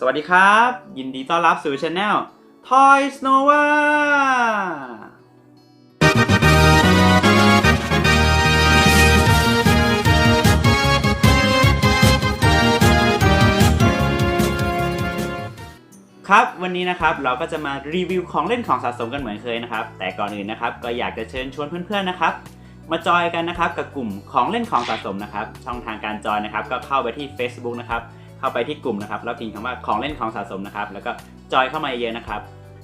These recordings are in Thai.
สวัสดีครับ ยินดีต้อนรับสู่ช anel Toys Nova ครับวันนี้นะครับเราก็จะมารีวิวของเล่นของสะสมกันเหมือนเคยนะครับ แต่ก่อนอื่นนะครับก็อยากจะเชิญชวนเพื่อนๆนะครับ มาจอยกันนะครับกับกลุ่มของเล่นของสะสมนะครับ ช่องทางการจอยนะครับก็เข้าไปที่ Facebook นะครับ เข้าไปที่กลุ่มนะครับ แล้วพิมพ์คำว่าของเล่นของสะสมนะครับ แล้วก็จอยเข้ามาเยอะๆนะครับ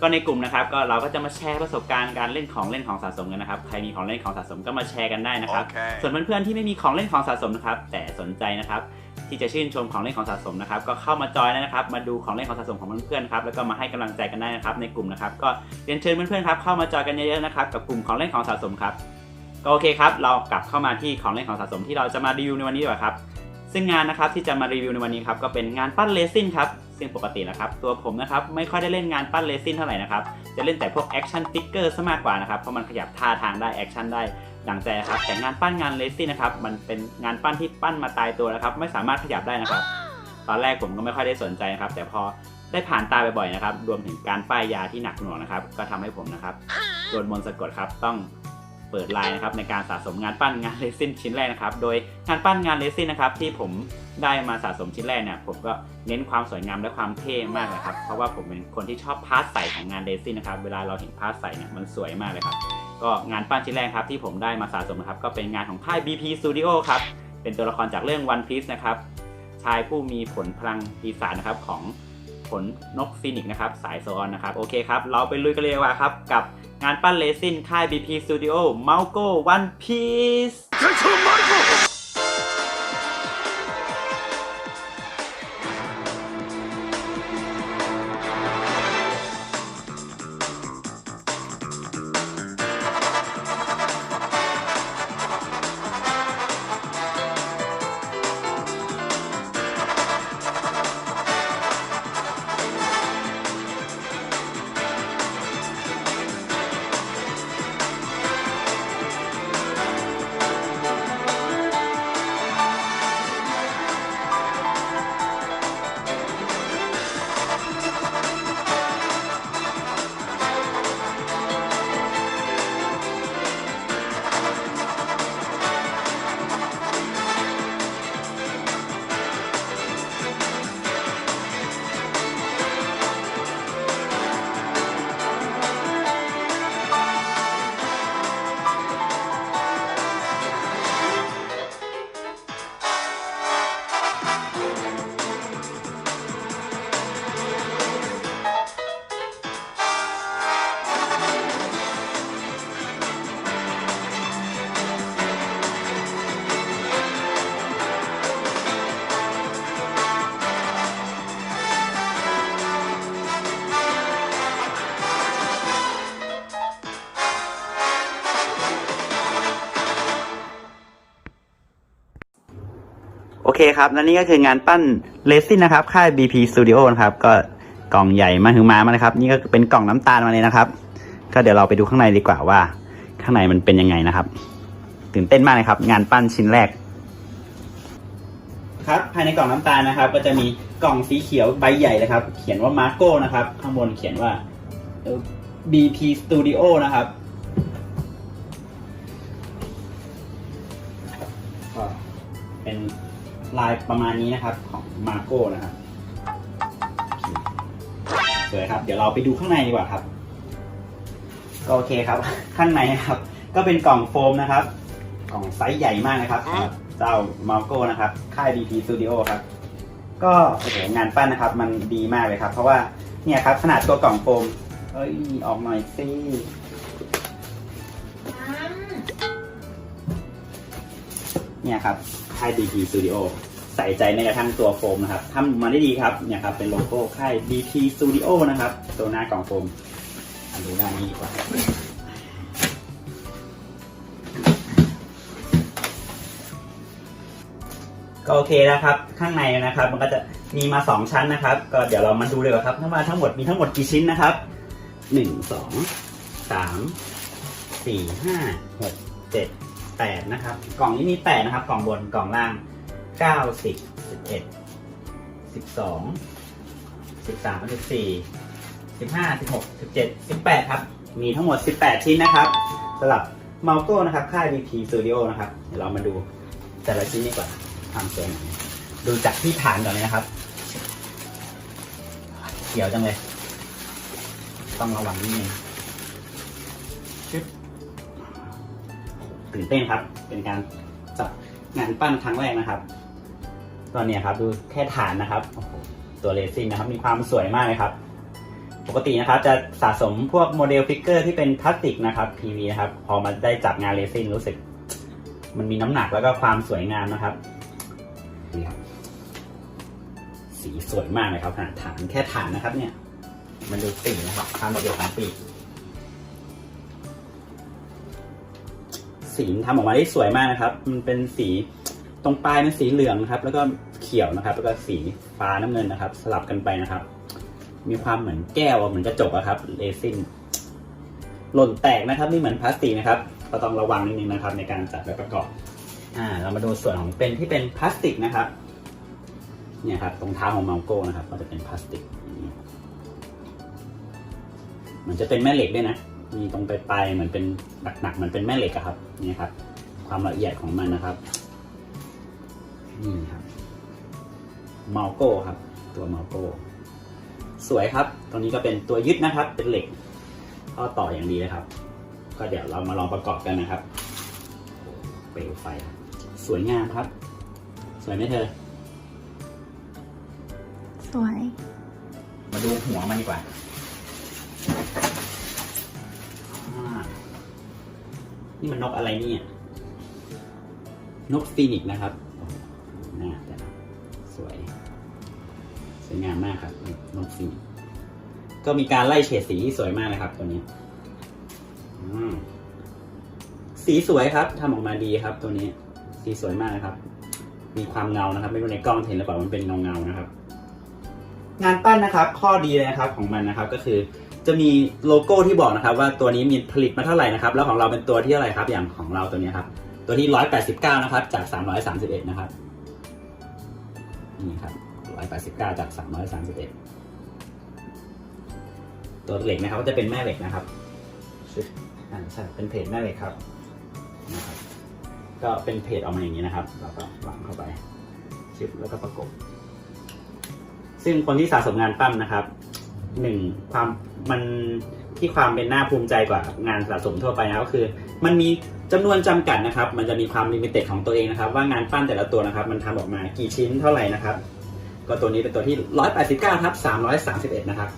ก็ในกลุ่มนะครับ ก็เราก็จะมาแชร์ประสบการณ์การเล่นของเล่นของสะสมกันนะครับ ใครมีของเล่นของสะสมก็มาแชร์กันได้นะครับ Okay. ส่วนเพื่อนๆที่ไม่มีของเล่นของสะสมนะครับ แต่สนใจนะครับที่จะชื่นชมของเล่นของสะสมนะครับ ก็เข้ามาจอยได้นะครับ มาดูของเล่นของสะสมของเพื่อนๆครับแล้วก็มาให้กำลังใจกันได้นะครับ ในกลุ่มนะครับ ก็เรียนเชิญเพื่อนๆครับเข้ามาจอยกันเยอะๆนะครับกับกลุ่มของเล่นของสะสมครับก็โอเคครับ เรากลับเข้ามาที่ของเล่นของสะสมที่เราจะมารีวิวในวันนี้ดีกว่าครับ ซึ่งงานนะครับที่จะมารีวิวในวันนี้ครับก็เป็นงานปั้นเลซินครับซึ่งปกตินะครับตัวผมนะครับไม่ค่อยได้เล่นงานปั้นเลซินเท่าไหร่นะครับจะเล่นแต่พวกแอคชั่นฟิกเกอร์ซะมากกว่านะครับเพราะมันขยับท่าทางได้แอคชั่นได้ดังใจครับแต่งานปั้นงานเลซินนะครับมันเป็นงานปั้นที่ปั้นมาตายตัวแล้วครับไม่สามารถขยับได้นะครับ ตอนแรกผมก็ไม่ค่อยได้สนใจนะครับแต่พอได้ผ่านตาบ่อยๆนะครับรวมถึงการป้ายยาที่หนักหน่วงนะครับก็ทำให้ผมนะครับโดนมนต์สะกดครับต้อง เปิดไลน์นะครับในการสะสมงานปั้นงานเลซินชิ้นแรกนะครับ โดยงานปั้นงานเลซินนะครับที่ผมได้มาสะสมชิ้นแรกเนี่ยผมก็เน้นความสวยงามและความเท่มากเลยครับเพราะว่าผมเป็นคนที่ชอบพาร์ทใสของงานเลซินนะครับเวลาเราเห็นพาร์ทใสเนี่ยมันสวยมากเลยครับก็งานปั้นชิ้นแรกครับที่ผมได้มาสะสมนะครับก็เป็นงานของค่าย BP Studio ครับเป็นตัวละครจากเรื่อง One Piece นะครับชายผู้มีผลพลังปีศาจนะครับของ ผลนกฟินิกนะครับสายโซนนะครับ โอเคครับ เราไปลุยกันเลยว่าครับ กับงานปั้นเลซินค่าย BP Studio m a l c o One Piece เคครับ และนี่ก็คืองานปั้นเลซินนะครับ ค่าย BP Studio นะครับ ก็กล่องใหญ่มาถึงมามานะครับ นี่ก็เป็นกล่องน้ำตาลมาเลยนะครับ ก็เดี๋ยวเราไปดูข้างในดีกว่าว่า ข้างในมันเป็นยังไงนะครับ ตื่นเต้นมากเลยครับ งานปั้นชิ้นแรก ครับ ภายในกล่องน้ำตาลนะครับ ก็จะมีกล่องสีเขียวใบใหญ่เลยครับ เขียนว่ามาร์โก้นะครับ ข้างบนเขียนว่า BP Studio นะครับ ลายประมาณนี้นะครับของมาร์โก้นะครับสวยครับ เดี๋ยวเราไปดูข้างในดีกว่าครับ ก็โอเคครับ ข้างในนะครับ ก็เป็นกล่องโฟมนะครับ กล่องไซส์ใหญ่มากนะครับสำหรับเจ้ามาร์โก้นะครับ ค่าย BP Studio ครับ ก็โอ้โหงานปั้นนะครับ มันดีมากเลยครับ เพราะว่าเนี่ยครับ ขนาดตัวกล่องโฟม เอ้ยออกหน่อยสิเนี่ยครับ ค่าย BP Studio ใส่ใจในกระทั่งตัวโฟมนะครับทำมาได้ดีครับเนี่ยครับเป็นโลโก้ค่าย BP Studio นะครับ ตัวหน้ากล่องโฟมดูด้านนี้ดีกว่าก็โอเคนะครับ ข้างในนะครับ มันก็จะมีมาสองชั้นนะครับ ก็เดี๋ยวเรามาดูเลยว่าครับทั้งมาทั้งหมดมีทั้งหมดกี่ชิ้นนะครับหนึ่งสองสามสี่ห้าหกเจ็ดแปดนะครับ กล่องนี้มีแปดนะครับ กล่องบนกล่องล่างเก้าสิบสิบเอ็ดสิบสองสิบสามสิบสี่สิบห้าสิบหกสิบเจ็ดสิบแปดครับ มีทั้งหมด 18 ชิ้นนะครับสำหรับเมาโก้นะครับ ค่าย BP Studio นะครับ เดี๋ยวเรามาดูแต่ละชิ้นดีกว่าความสวยงดูจากที่ฐานก่อนเลยนะครับ เขียวจังเลย ต้องระวังนิดนึง ตื่นเต้นครับ เป็นการจับงานปั้นครั้งแรกนะครับ ตอนนี้ครับดูแค่ฐานนะครับ ตัวเรซินนะครับ มีความสวยมากเลยครับ ปกตินะครับจะสะสมพวกโมเดลฟิกเกอร์ที่เป็นพลาสติกนะครับ PV นะครับ พอมาได้จับงานเรซินรู้สึก มันมีน้ำหนักแล้วก็ความสวยงามนะครับนี่ครับสีสวยมากเลยครับขนาดฐานแค่ฐานนะครับ เนี่ย มันดูสีนะครับความละเอียดของปีก สีมันทำออกมาได้สวยมากนะครับ มันเป็นสีตรงปลายเป็นสีเหลืองนะครับ แล้วก็เขียวนะครับ แล้วก็สีฟ้าน้ำเงินนะครับ สลับกันไปนะครับ มีความเหมือนแก้วเหมือนกระจกอะครับเรซินหล่นแตกนะครับนี่เหมือนพลาสติกนะครับก็ต้องระวังนิดนึงนะครับ ในการจัดและประกอบอ่าเรามาดูส่วนของเป็นที่เป็นพลาสติกนะครับเนี่ยครับตรงเท้าของเมาโก้นะครับ ก็จะเป็นพลาสติกอย่างนี้มันจะเป็นแม่เหล็กด้วยนะ มีตรงปลายๆเหมือนเป็นหนักๆเหมือนเป็นแม่เหล็กอะครับ นี่ครับ ความละเอียดของมันนะครับ นี่ครับเมาโก้ครับ ตัวเมาโก้สวยครับ ตรงนี้ก็เป็นตัวยึดนะครับ เป็นเหล็กข้อต่ออย่างดีเลยครับ ก็เดี๋ยวเรามาลองประกอบกันนะครับโอ้เปลวไฟสวยงามครับ สวยไหมเธอ สวย มาดูหัวมันดีกว่า นี่มันนกอะไรเนี่ยนกฟีนิกซ์นะครับหน้าแต่ละสวย สวยงามมากครับนกฟีนิกซ์ก็มีการไล่เฉดสีที่สวยมากเลยครับ ตัวนี้สีสวยครับทำออกมาดีครับ ตัวนี้ สีสวยมากนะครับ มีความเงานะครับ ไม่รู้ในกล้องเห็นหรือเปล่ามันเป็นเงาเงานะครับ งานปั้นนะครับ ข้อดีเลยนะครับของมันนะครับ ก็คือ จะมีโลโก้ที่บอกนะครับว่าตัวนี้มีผลิตมาเท่าไหร่นะครับ แล้วของเราเป็นตัวที่เท่าไหร่ครับ อย่างของเราตัวนี้ครับ ตัวที่ 189 นะครับ จาก 331 นะครับ นี่ครับ 189 จาก 331 ตัวเหล็กนะครับก็จะเป็นแม่เหล็กนะครับอ่าใช่เป็นเพจแม่เหล็กครับนะครับ ก็เป็นเพจออกมาอย่างนี้นะครับ เราก็วางเข้าไปชึบแล้วก็ประกบ ซึ่งคนที่สะสมงานปั้มนะครับ หนึ่งความมันที่ความเป็นหน่าภูมิใจกว่างานสะสมทั่วไปนะก็คือ มันมีจำนวนจำกัดนะครับ มันจะมีความลิมิเต็ดของตัวเองนะครับ ว่างานปั้นแต่ละตัวนะครับ มันทำออกมากี่ชิ้นเท่าไหร่นะครับ ก็ตัวนี้เป็นตัวที่ 189ทับ331 นะครับ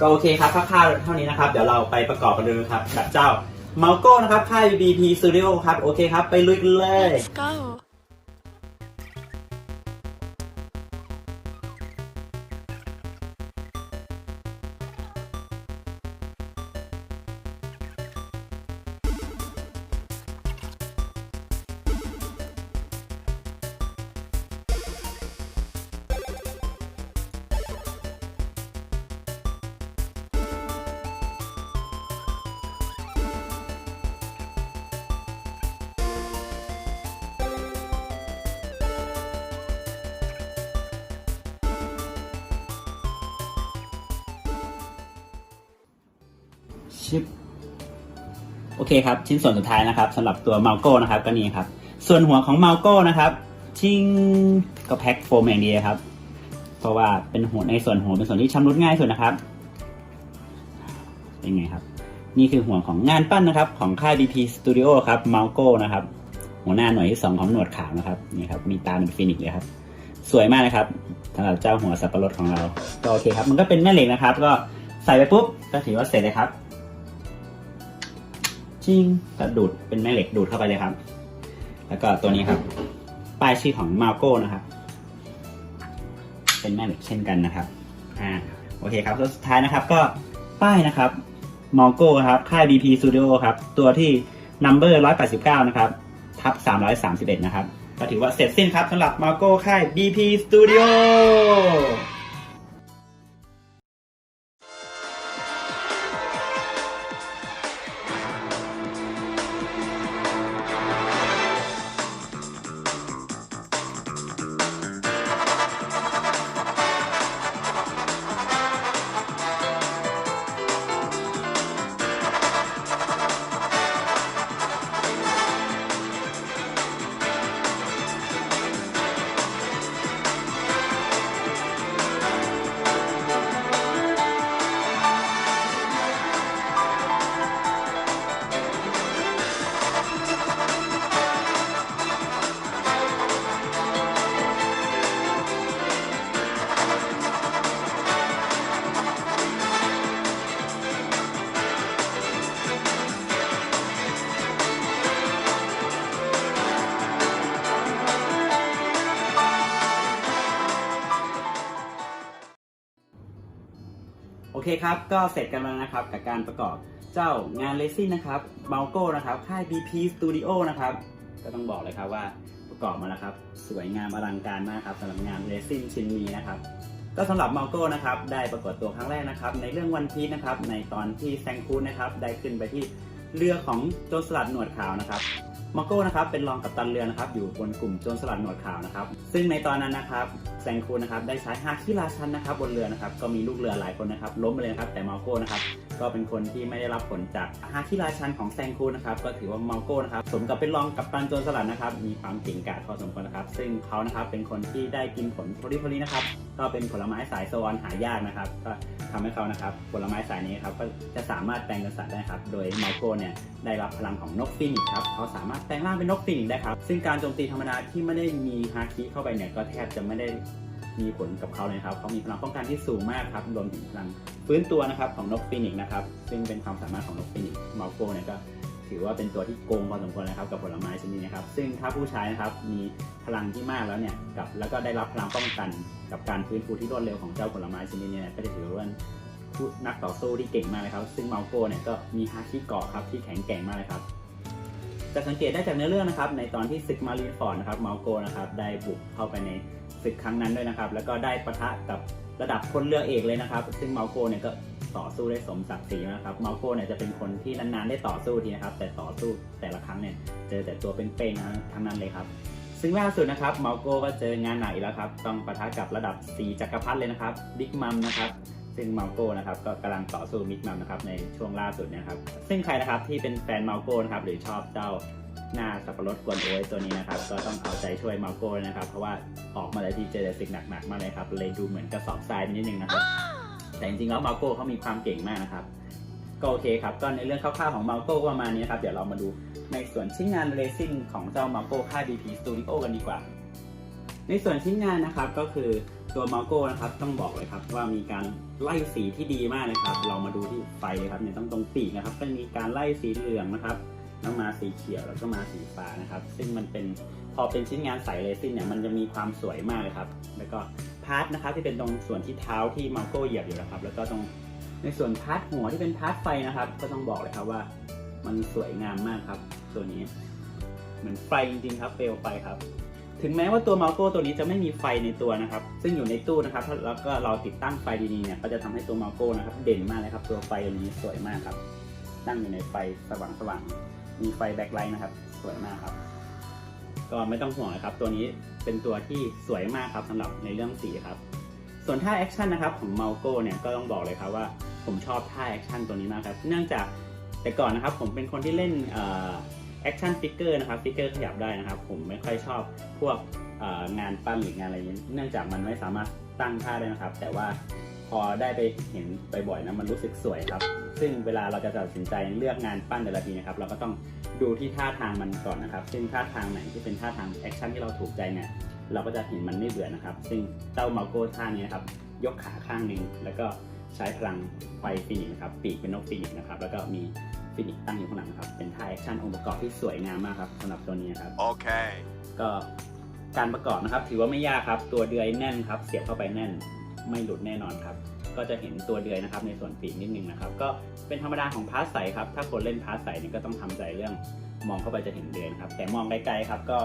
ก็โอเคครับคร่าวๆเท่านี้นะครับ เดี๋ยวเราไปประกอบกันเลยครับกับเจ้าเมาโก้นะครับค่าย BP Studio ครับ โอเคครับ ไปลุยกันเลย Let's go ชิปโอเคครับ ชิ้นส่วนสุดท้ายนะครับสำหรับตัวเมาโก้นะครับก็นี่ครับ ส่วนหัวของเมาโก้นะครับชิงก็แพ็คโฟมอย่างดีครับ เพราะว่าเป็นหัวในส่วนหัวเป็นส่วนที่ชำรุดง่ายสุดนะครับเป็นไงครับ นี่คือหัวของงานปั้นนะครับ ของค่าย BP Studio ครับเมาโก้นะครับ หัวหน้าหน่วยที่สองของหนวดขาวนะครับนี่ครับมีตาเป็นฟินิกเลยครับ สวยมากเลยครับสำหรับเจ้าหัวสับปะรดของเราก็โอเคครับ มันก็เป็นแม่เหล็กนะครับ ก็ใส่ไปปุ๊บก็ถือว่าเสร็จเลยครับ จริงก็ดูดเป็นแม่เหล็กดูดเข้าไปเลยครับ แล้วก็ตัวนี้ครับ ป้ายชื่อของมาโก้นะครับ เป็นแม่เหล็กเช่นกันนะครับอ่าโอเคครับแล้วสุดท้ายนะครับก็ป้ายนะครับมอโก้ครับ ค่าย BP Studio ครับ ตัวที่ number 189 นะครับ ทับ 331 นะครับ ก็ถือว่าเสร็จสิ้นครับสำหรับมาโก้ค่าย BP Studio เคครับ ก็เสร็จกันแล้วนะครับ กับการประกอบเจ้างานเลซินนะครับเมาโก้นะครับ ค่าย BP Studio นะครับ ก็ต้องบอกเลยครับว่าประกอบมาแล้วครับ สวยงามอลังการมากครับสำหรับงานเลซินชิ้นนี้นะครับ ก็สำหรับเมาโก้นะครับ ได้ปรากฏตัวครั้งแรกนะครับ ในเรื่องวันพีชนะครับ ในตอนที่แซงคูนนะครับ ได้ขึ้นไปที่เรือของโจรสลัดหนวดขาวนะครับ มาโก้นะครับเป็นรองกัปตันเรือนะครับอยู่บนกลุ่มโจรสลัดหนวดขาวนะครับซึ่งในตอนนั้นนะครับแซงคูนนะครับได้ใช้ฮาคิราชันนะครับบนเรือนะครับก็มีลูกเรือหลายคนนะครับล้มไปเลยนะครับแต่มาโก้นะครับก็เป็นคนที่ไม่ได้รับผลจากฮาคิราชันของแซงคูนนะครับก็ถือว่ามาโก้นะครับสมกับเป็นรองกัปตันโจรสลัดนะครับมีความเก่งกาจพอสมควรนะครับซึ่งเขานะครับเป็นคนที่ได้กินผลโพลิโพลินะครับ ก็เป็นผลไม้สายโซอนหายากนะครับ ก็ทำให้เขานะครับ ผลไม้สายนี้ครับก็จะสามารถแปลงเป็นสัตว์ได้ครับ โดยมาโกเนี่ยได้รับพลังของนกฟินิกครับเขาสามารถแปลงร่างเป็นนกฟินิกได้ครับ ซึ่งการโจมตีธรรมดาที่ไม่ได้มีฮาคิเข้าไปเนี่ยก็แทบจะไม่ได้มีผลกับเขาเลยครับเขามีพลังป้องกันที่สูงมากครับรวมถึงพลังฟื้นตัวนะครับของนกฟินิกนะครับซึ่งเป็นความสามารถของนกฟินิกส์มาโกเนี่ยก็ ถือว่าเป็นตัวที่โกงพอสมควรนะครับกับผลไม้ชนิดนี้นะครับ ซึ่งถ้าผู้ใช้นะครับมีพลังที่มากแล้วเนี่ยกับแล้วก็ได้รับพลังป้องกัน กับการฟื้นฟูที่รวดเร็วของเจ้าผลไม้ชนิดนี้ก็จะถือว่าเป็นนักต่อสู้ที่เก่งมากเลยครับ ซึ่งเมาโก้เนี่ยก็มีฮาคิเกาะครับที่แข็งแกร่งมากเลยครับจะสังเกตได้จากเนื้อเรื่องนะครับ ในตอนที่ศึกมารีฟอร์ดนะครับเมาโก้นะครับได้บุกเข้าไปในศึกครั้งนั้นด้วยนะครับ แล้วก็ได้ปะทะกับระดับพลเรือเอกเลยนะครับ ซึ่งเมาโก้เนี่ยก็ ต่อสู้ได้สมศักดิ์ศรีนะครับมาโก้เนี่ยจะเป็นคนที่นานๆได้ต่อสู้ทีนะครับ แต่ต่อสู้แต่ละครั้งเนี่ยเจอแต่ตัวเป็นๆนะทั้งนั้นเลยครับ ซึ่งล่าสุดนะครับมาโก้ก็เจองานหนักอีกแล้วครับ ต้องปะทะกับระดับ4จักรพรรดิเลยนะครับบิ๊กมัมนะครับซึ่งมาโก้นะครับก็กำลังต่อสู้บิ๊กมัมนะครับในช่วงล่าสุดนะครับซึ่งใครนะครับที่เป็นแฟนมาโก้นะครับหรือชอบเจ้าหน้าสับปะรดกวนโอ้ยตัวนี้นะครับ ก็ต้องเอาใจช่วยมาโก้นะครับ เพราะว่าออกมาเลยที่เจอแต่สิ่งหนักๆมากเลยครับ เลยดูเหมือนกระสอบทรายนิดนึงนะครับ แต่จริงๆแล้วมาโก้เขามีความเก่งมากนะครับ ก็โอเคครับ ก็ในเรื่องคร่าวๆของมาโก้ก็ประมาณนี้ครับ เดี๋ยวเรามาดูในส่วนชิ้นงานเรซิ่งของเจ้ามาโก้ค่าย BP Studio กันดีกว่า ในส่วนชิ้นงานนะครับก็คือตัวมาโก้นะครับต้องบอกเลยครับว่ามีการไล่สีที่ดีมากเลยครับ เรามาดูที่ไฟเลยครับเนี่ยต้องตรงปีกนะครับก็มีการไล่สีเหลืองนะครับ แล้วมาสีเขียวแล้วก็มาสีฟ้านะครับ ซึ่งมันเป็นพอเป็นชิ้นงานใสเรซินเนี่ยมันจะมีความสวยมากเลยครับ แล้วก็พาร์ทนะครับที่เป็นตรงส่วนที่เท้าที่มาโก้เหยียบอยู่นะครับ แล้วก็ตรงในส่วนพาร์ทหัวที่เป็นพาร์ทไฟนะครับ ก็ต้องบอกเลยครับว่า มันสวยงามมากครับตัวนี้ เหมือนไฟจริงๆครับเปลวไฟครับ ถึงแม้ว่าตัวมาโก้ตัวนี้จะไม่มีไฟในตัวนะครับ ซึ่งอยู่ในตู้นะครับแล้วก็เราติดตั้งไฟดีๆเนี่ยก็จะทำให้ตัวมาโก้นะครับ เด่นมากเลยครับ ตัวไฟตัวนี้สวยมากครับ ตั้งอยู่ในไฟสว่างๆ มีไฟแบ็คไลท์นะครับ สวยมากครับ ก็ไม่ต้องห่วงนะครับ ตัวนี้เป็นตัวที่สวยมากครับสำหรับในเรื่องสีครับ ส่วนท่าแอคชั่นนะครับของเมาโก้เนี่ยก็ต้องบอกเลยครับว่าผมชอบท่าแอคชั่นตัวนี้มากครับ เนื่องจากแต่ก่อนนะครับผมเป็นคนที่เล่นแอคชั่นฟิกเกอร์นะครับฟิกเกอร์ขยับได้นะครับ ผมไม่ค่อยชอบพวกงานปั้นหรืองานอะไรนี้เนื่องจากมันไม่สามารถตั้งท่าได้นะครับ แต่ว่า พอได้ไปเห็นบ่อยๆนะมันรู้สึกสวยครับ ซึ่งเวลาเราจะตัดสินใจเลือกงานปั้นแต่ละทีนะครับ เราก็ต้องดูที่ท่าทางมันก่อนนะครับ ซึ่งท่าทางไหนที่เป็นท่าทางแอคชั่นที่เราถูกใจเนี่ยเราก็จะเห็นมันไม่เบื่อนะครับ ซึ่งเจ้ามาโก้ท่านี้นะครับ ยกขาข้างหนึ่งแล้วก็ใช้พลังไฟฟินิกส์นะครับ ปีกเป็นนกฟินิกส์นะครับ แล้วก็มีฟินิกส์ตั้งอยู่ข้างหลังนะครับ เป็นท่าแอคชั่นองค์ประกอบที่สวยงามมากครับสำหรับตัวนี้นะครับ Okay. ก็การประกอบนะครับ ถือว่าไม่ยากครับ ตัวเดือยแน่นครับ เสียบเข้าไปแน่น ไม่หลุดแน่นอนครับ ก็จะเห็นตัวเดือยนะครับในส่วนปีกนิดนึงนะครับ ก็เป็นธรรมดาของพาร์ทใสครับ ถ้าคนเล่นพาร์ทใสเนี่ยก็ต้องทำใจเรื่องมองเข้าไปจะเห็นเดือยนครับ แต่มองไกลๆครับก็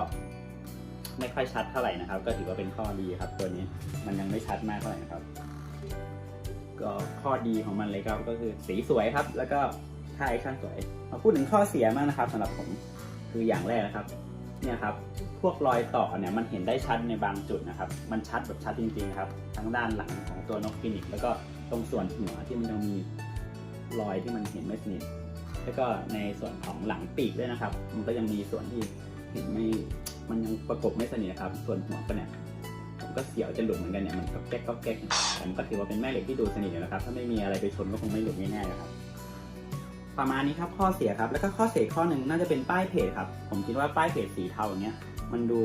ไม่ค่อยชัดเท่าไหร่นะครับ ก็ถือว่าเป็นข้อดีครับ ตัวนี้มันยังไม่ชัดมากเท่าไหร่นะครับ ก็ข้อดีของมันเลยครับก็คือสีสวยครับ แล้วก็ท่าแอคชั่นสวยมาพูดถึงข้อเสียมากนะครับสำหรับผมคืออย่างแรกนะครับ เนี่ยครับพวกรอยต่อเนี่ยมันเห็นได้ชัดในบางจุดนะครับ มันชัดแบบชัดจริงๆครับทั้งด้านหลังของตัวนกฟินิกซ์แล้วก็ตรงส่วนหัวที่มันยังมีรอยที่มันเห็นไม่สนิทแล้วก็ในส่วนของหลังปีกด้วยนะครับ มันก็ยังมีส่วนที่เห็นไม่มันยังประกบไม่สนิทนะครับ ส่วนหัวก็เนี่ยผมก็เสียวจะหลุดเหมือนกันเนี่ยมันก็แก๊กก็แก๊กแต่มันก็ถือว่าเป็นแม่เหล็กที่ดูสนิทอยู่นะครับ ถ้าไม่มีอะไรไปชนก็คงไม่หลุดง่ๆนะครับ ประมาณนี้ครับข้อเสียครับ แล้วก็ข้อเสียข้อหนึ่งน่าจะเป็นป้ายเพจครับ ผมคิดว่าป้ายเพจสีเทาอย่างเงี้ย มันดู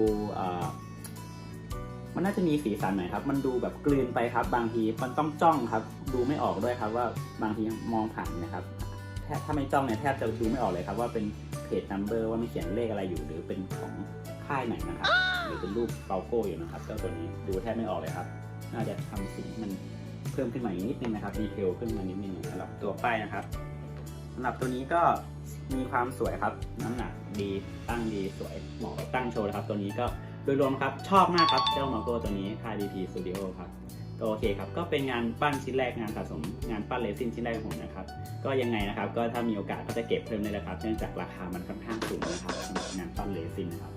มันน่าจะมีสีสันหน่อยครับ มันดูแบบกลืนไปครับ บางทีมันต้องจ้องครับ ดูไม่ออกด้วยครับ ว่าบางทีมองผ่านนะครับถ้าไม่จ้องเนี่ยแทบจะดูไม่ออกเลยครับ ว่าเป็นเพจนัมเบอร์ว่าไม่เขียนเลขอะไรอยู่ หรือเป็นของค่ายไหนนะครับ หรือเป็นรูปเปาโก้อยู่นะครับเจ้าตัวนี้ดูแทบไม่ออกเลยครับ น่าจะทำสีมันเพิ่มขึ้นมาอีกนิดนึงนะครับดีเทลขึ้นมานิดนึงสำหรับตัวป้ายนะครับ สำหรับตัวนี้ก็มีความสวยครับ น้ำหนักดีตั้งดีสวยเหมาะกับตั้งโชว์นะครับ ตัวนี้ก็โดยรวมครับชอบมากครับเจ้ามาโก้ตัวนี้ค่าย DP Studio ครับก็โอเคครับก็เป็นงานปั้นชิ้นแรกงานสะสมงานปั้นเลซินชิ้นแรกของผมนะครับ ก็ยังไงนะครับ ก็ถ้ามีโอกาสก็จะเก็บเพิ่มเลยนะครับเนื่องจากราคามันค่อนข้างสูงนะครับสำหรับงานปั้นเลซินนะครับ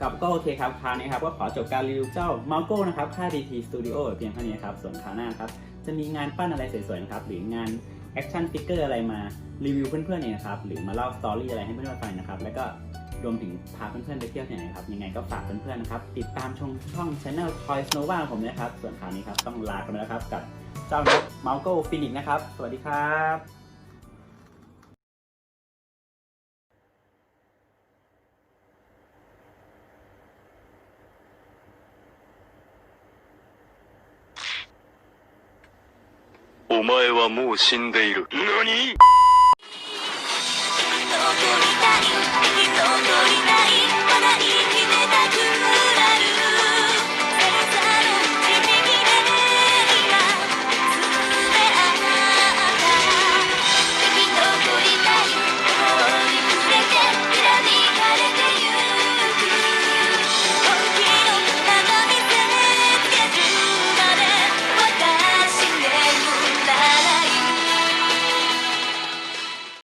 กับก็โอเคครับคราวนี้ครับก็ขอจบการรีวิวเจ้า m a l g o นะครับค่า DT Studio เพียงเท่านี้ครับส่วนคราวหน้าครับจะมีงานปั้นอะไรสวยๆนะครับหรืองาน แอคชั่นฟิกเกอร์อะไรมารีวิวเพื่อนๆเนี่ยนะครับ หรือมาเล่าสตอรี่อะไรให้เพื่อนๆฟังนะครับ แล้วก็รวมถึงพาเพื่อนๆไปเที่ยวที่ไหนนะครับ ยังไงก็ฝากเพื่อนๆนะครับ ติดตามชมช่อง Channel Toys Nova ของผมนะครับ ส่วนคราวนี้ครับ ต้องลากันไปแล้วครับ กับเจ้านก m a l g o Phoenix นะครับ สวัสดีครับ お前はもう死んでいる。何？人とりたい。りい。だ生きて